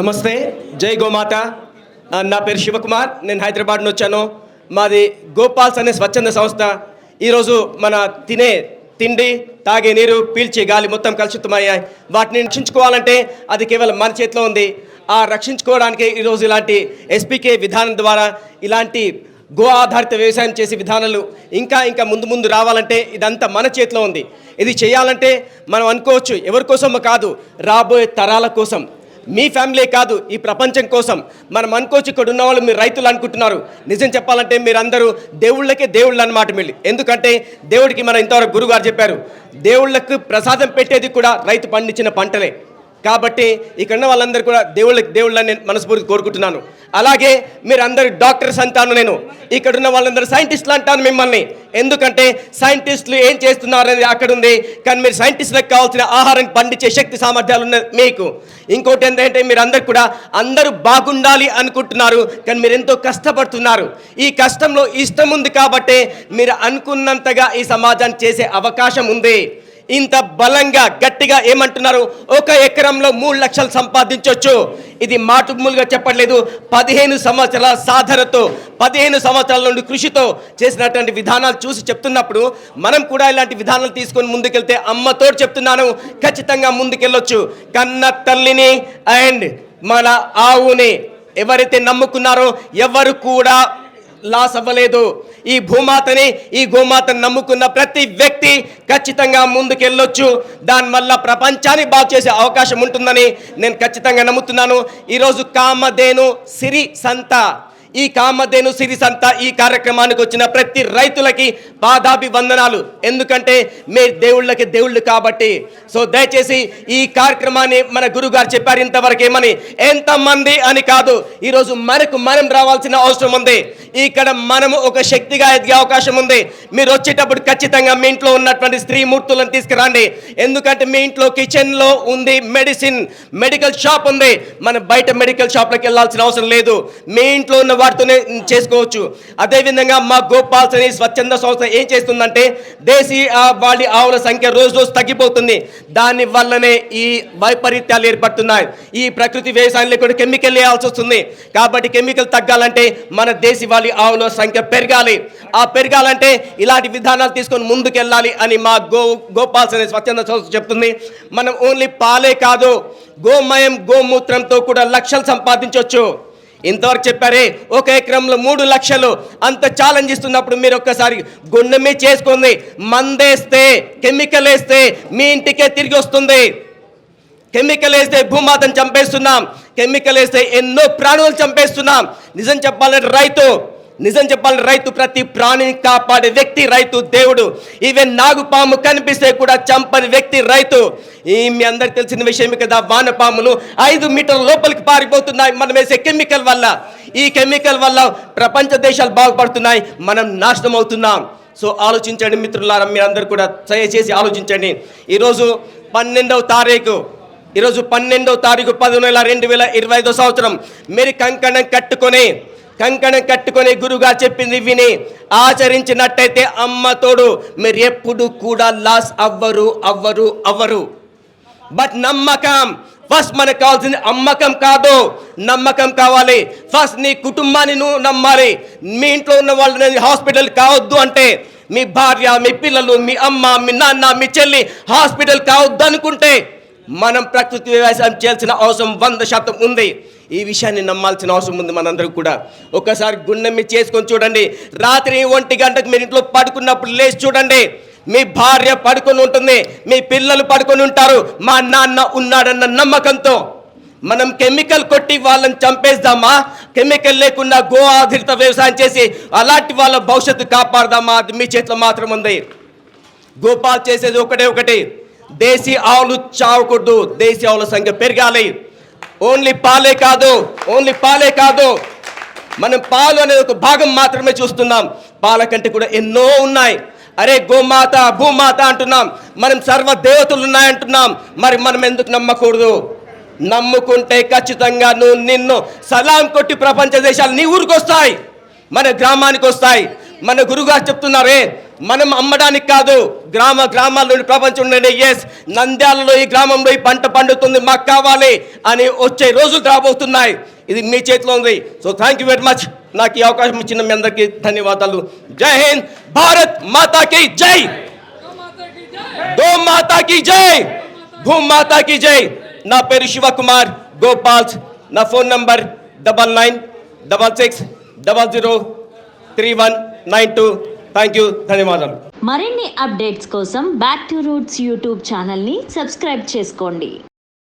నమస్తే జై గోమాత. నా పేరు శివకుమార్ నేను హైదరాబాద్ నుంచి వచ్చాను. మాది గోపాల్స్ అనే స్వచ్ఛంద సంస్థ. ఈరోజు మన తినే తిండి తాగే నీరు పీల్చే గాలి మొత్తం కలుషితమయ్యాయి. వాటిని రక్షించుకోవాలంటే అది కేవలం మన చేతిలో ఉంది. ఆ రక్షించుకోవడానికి ఈరోజు ఇలాంటి ఎస్పీకే విధానం ద్వారా ఇలాంటి గో ఆధారిత వ్యవసాయం చేసే విధానాలు ఇంకా ఇంకా ముందు ముందు రావాలంటే ఇదంతా మన చేతిలో ఉంది. ఇది చేయాలంటే మనం అనుకోవచ్చు ఎవరి కోసమో కాదు రాబోయే తరాల కోసం. మీ ఫ్యామిలీ కాదు ఈ ప్రపంచం కోసం. మనం అనుకోవచ్చు ఇక్కడ ఉన్న వాళ్ళు మీరు రైతులు అనుకుంటున్నారు. నిజం చెప్పాలంటే మీరందరూ దేవుళ్ళకే దేవుళ్ళు అన్నమాట మీరు ఎందుకంటే దేవుడికి మన ఇంతవరకు గురుగారు చెప్పారు దేవుళ్ళకు ప్రసాదం పెట్టేది కూడా రైతు పండించిన పంటలే. కాబట్టి ఇక్కడ ఉన్న వాళ్ళందరూ కూడా దేవుళ్ళకి దేవుళ్ళని నేను మనస్ఫూర్తి కోరుకుంటున్నాను. అలాగే మీరందరూ డాక్టర్స్ అంటాను నేను. ఇక్కడ ఉన్న వాళ్ళందరూ సైంటిస్టులు అంటాను మిమ్మల్ని. ఎందుకంటే సైంటిస్టులు ఏం చేస్తున్నారు అనేది అక్కడ ఉంది కానీ మీరు సైంటిస్టులకు కావాల్సిన ఆహారం పండించే శక్తి సామర్థ్యాలు ఉన్నాయి మీకు. ఇంకోటి ఏంటంటే మీరు అందరు కూడా అందరూ బాగుండాలి అనుకుంటున్నారు. కానీ మీరు ఎంతో కష్టపడుతున్నారు. ఈ కష్టంలో ఇష్టం ఉంది కాబట్టే మీరు అనుకున్నంతగా ఈ సమాజాన్ని చేసే అవకాశం ఉంది. ఇంత బలంగా గట్టిగా ఏమంటున్నారు? ఒక ఎకరంలో మూడు లక్షలు సంపాదించవచ్చు ఇది మాటుమూలుగా చెప్పట్లేదు. పదిహేను సంవత్సరాల సాధనతో పదిహేను సంవత్సరాల నుండి కృషితో చేసినటువంటి విధానాలు చూసి చెప్తున్నప్పుడు మనం కూడా ఇలాంటి విధానాలు తీసుకొని ముందుకెళ్తే అమ్మతో చెప్తున్నాను. ఖచ్చితంగా ముందుకెళ్ళొచ్చు. కన్న తల్లిని అండ్ మన ఆవుని ఎవరైతే నమ్ముకున్నారో ఎవరు కూడా లాస్ అవ్వలేదు. ఈ భూమాతని ఈ గోమాతని నమ్ముకున్న ప్రతి వ్యక్తి ఖచ్చితంగా ముందుకెళ్ళొచ్చు. దానివల్ల ప్రపంచాన్ని బాగు చేసే అవకాశం ఉంటుందని నేను ఖచ్చితంగా నమ్ముతున్నాను. ఈరోజు కామధేను సిరి సంత. ఈ కామధేను సిరి సంత ఈ కార్యక్రమానికి వచ్చిన ప్రతి రైతులకి పాదాభివందనాలు ఎందుకంటే మీరు దేవుళ్ళకి దేవుళ్ళు కాబట్టి. సో దయచేసి ఈ కార్యక్రమాన్ని మన గురుగారు చెప్పారు ఇంతవరకు ఏమని? ఎంతమంది అని కాదు. ఈరోజు మనకు మనం రావాల్సిన అవసరం ఉంది. ఇక్కడ మనము ఒక శక్తిగా ఎదిగే అవకాశం ఉంది. మీరు వచ్చేటప్పుడు ఖచ్చితంగా మీ ఇంట్లో ఉన్నటువంటి స్త్రీ మూర్తులను తీసుకురండి. ఎందుకంటే మీ ఇంట్లో కిచెన్లో ఉంది మెడిసిన్ మెడికల్ షాప్ ఉంది. మనం బయట మెడికల్ షాప్లోకి వెళ్ళాల్సిన అవసరం లేదు. మీ ఇంట్లో ఉన్న వాటితోనే చేసుకోవచ్చు. అదేవిధంగా మా గోపాల్స్ అనే స్వచ్ఛంద సంస్థ ఏం చేస్తుందంటే దేశీ వాళ్ళ ఆవుల సంఖ్య రోజు రోజు తగ్గిపోతుంది. దాని వల్లనే ఈ వైపరీత్యాలు ఏర్పడుతున్నాయి. ఈ ప్రకృతి వ్యవసాయంలో కూడా కెమికల్ వేయాల్సి వస్తుంది. కాబట్టి కెమికల్ తగ్గాలంటే మన దేశీ వాళ్ళ ఆవుల సంఖ్య పెరగాలి. ఆ పెరగాలంటే ఇలాంటి విధానాలు తీసుకొని ముందుకెళ్ళాలి అని మా గో గోపాల్స్ అనే స్వచ్ఛంద సంస్థ చెప్తుంది. మనం ఓన్లీ పాలే కాదు గోమయం గోమూత్రంతో కూడా లక్షలు సంపాదించవచ్చు ఇంతవరకు చెప్పారే ఒక ఎకరంలో మూడు లక్షలు అంత ఛాలెంజ్ ఇస్తున్నప్పుడు మీరు ఒక్కసారి గుండెమే చేసుకుంది మందేస్తే కెమికల్ వేస్తే మీ ఇంటికే తిరిగి వస్తుంది. కెమికల్ వేస్తే భూమాతను చంపేస్తున్నాం కెమికల్ వేస్తే ఎన్నో ప్రాణులు చంపేస్తున్నాం. నిజం చెప్పాలంటే రైతు నిజం చెప్పాలి రైతు ప్రతి ప్రాణిని కాపాడే వ్యక్తి రైతు దేవుడు. ఈవెన్ నాగుపాము కనిపిస్తే కూడా చంపని వ్యక్తి రైతు. ఈ మీ అందరికి తెలిసిన విషయం కదా వానపాములు ఐదు మీటర్ల లోపలికి పారిపోతున్నాయి. మనం వేసే కెమికల్ వల్ల. ఈ కెమికల్ వల్ల ప్రపంచ దేశాలు బాగుపడుతున్నాయి. మనం నాశనం అవుతున్నాం. సో ఆలోచించండి మిత్రులారా మీరందరూ కూడా దయచేసి ఆలోచించండి. ఈరోజు పన్నెండవ తారీఖు. ఈరోజు పన్నెండవ తారీఖు పది నెల రెండు వేల ఇరవై ఐదో సంవత్సరం. మీరు కంకణం కట్టుకొని కంకణం కట్టుకొని గురుగా చెప్పింది విని ఆచరించినట్టయితే అమ్మ తోడు మీరు ఎప్పుడు కూడా లాస్ అవ్వరు అవ్వరు అవ్వరు. బట్ నమ్మకం ఫస్ట్ మనకు కావాల్సింది అమ్మకం కాదు. నమ్మకం కావాలి. ఫస్ట్ నీ కుటుంబాన్ని నువ్వు నమ్మాలి. మీ ఇంట్లో ఉన్న వాళ్ళని హాస్పిటల్ కావద్దు అంటే మీ భార్య మీ పిల్లలు మీ అమ్మ మీ నాన్న మీ చెల్లి హాస్పిటల్ కావద్దు అనుకుంటే మనం ప్రకృతి వ్యవసాయం చేయాల్సిన అవసరం వంద శాతం ఉంది. ఈ విషయాన్ని నమ్మాల్సిన అవసరం ఉంది మనందరికీ కూడా. ఒకసారి గుండెమ్మి చేసుకొని చూడండి. రాత్రి ఒంటి గంటకు మీరు ఇంట్లో పడుకున్నప్పుడు లేచి చూడండి. మీ భార్య పడుకొని ఉంటుంది మీ పిల్లలు పడుకొని ఉంటారు మా నాన్న ఉన్నాడన్న నమ్మకంతో. మనం కెమికల్ కొట్టి వాళ్ళని చంపేద్దామా? కెమికల్ లేకుండా గో ఆధారిత వ్యవసాయం చేసి అలాంటి వాళ్ళ భవిష్యత్తు కాపాడదామా? అది మీ చేతిలో మాత్రం ఉంది. గోపాల్ చేసేది ఒకటే ఒకటి. దేశీ ఆవులు చావకూడదు. దేశీ ఆవుల సంఖ్య పెరగాలి. ఓన్లీ పాలే కాదు ఓన్లీ పాలే కాదు. మనం పాలు అనేది ఒక భాగం మాత్రమే చూస్తున్నాం. పాల కంటే కూడా ఎన్నో ఉన్నాయి. అరే గోమాత భూమాత అంటున్నాం. మనం సర్వ దేవతలు ఉన్నాయంటున్నాం. మరి మనం ఎందుకు నమ్మకూడదు? నమ్ముకుంటే ఖచ్చితంగా నువ్వు నిన్ను సలాం కొట్టి ప్రపంచ దేశాలు నీ ఊరికి వస్తాయి. మన గ్రామానికి వస్తాయి. మన గురుగారు చెప్తున్నారే మనం అమ్మడానికి కాదు గ్రామ గ్రామాల్లోని ప్రపంచంలోనే ఎస్ నంద్యాలలో ఈ గ్రామంలో ఈ పంట పండుతుంది మాకు కావాలి అని వచ్చే రోజులు రాబోతున్నాయి. ఇది మీ చేతిలో ఉంది. So thank you very much నాకు ఈ అవకాశం ఇచ్చిన మీ అందరికీ ధన్యవాదాలు. జై హింద్ భారత్ మాతాకి జై! గో మాతాకి జై! భూ మాతాకి జై! నా పేరు శివకుమార్ గోపాల్స్ నా phone number double nine double six double zero three one nine two. Thank you ధన్యవాదాలు. మరిన్ని అప్డేట్స్ కోసం బ్యాక్ టు రూట్స్ యూట్యూబ్ ఛానల్ని సబ్స్క్రైబ్ చేసుకోండి.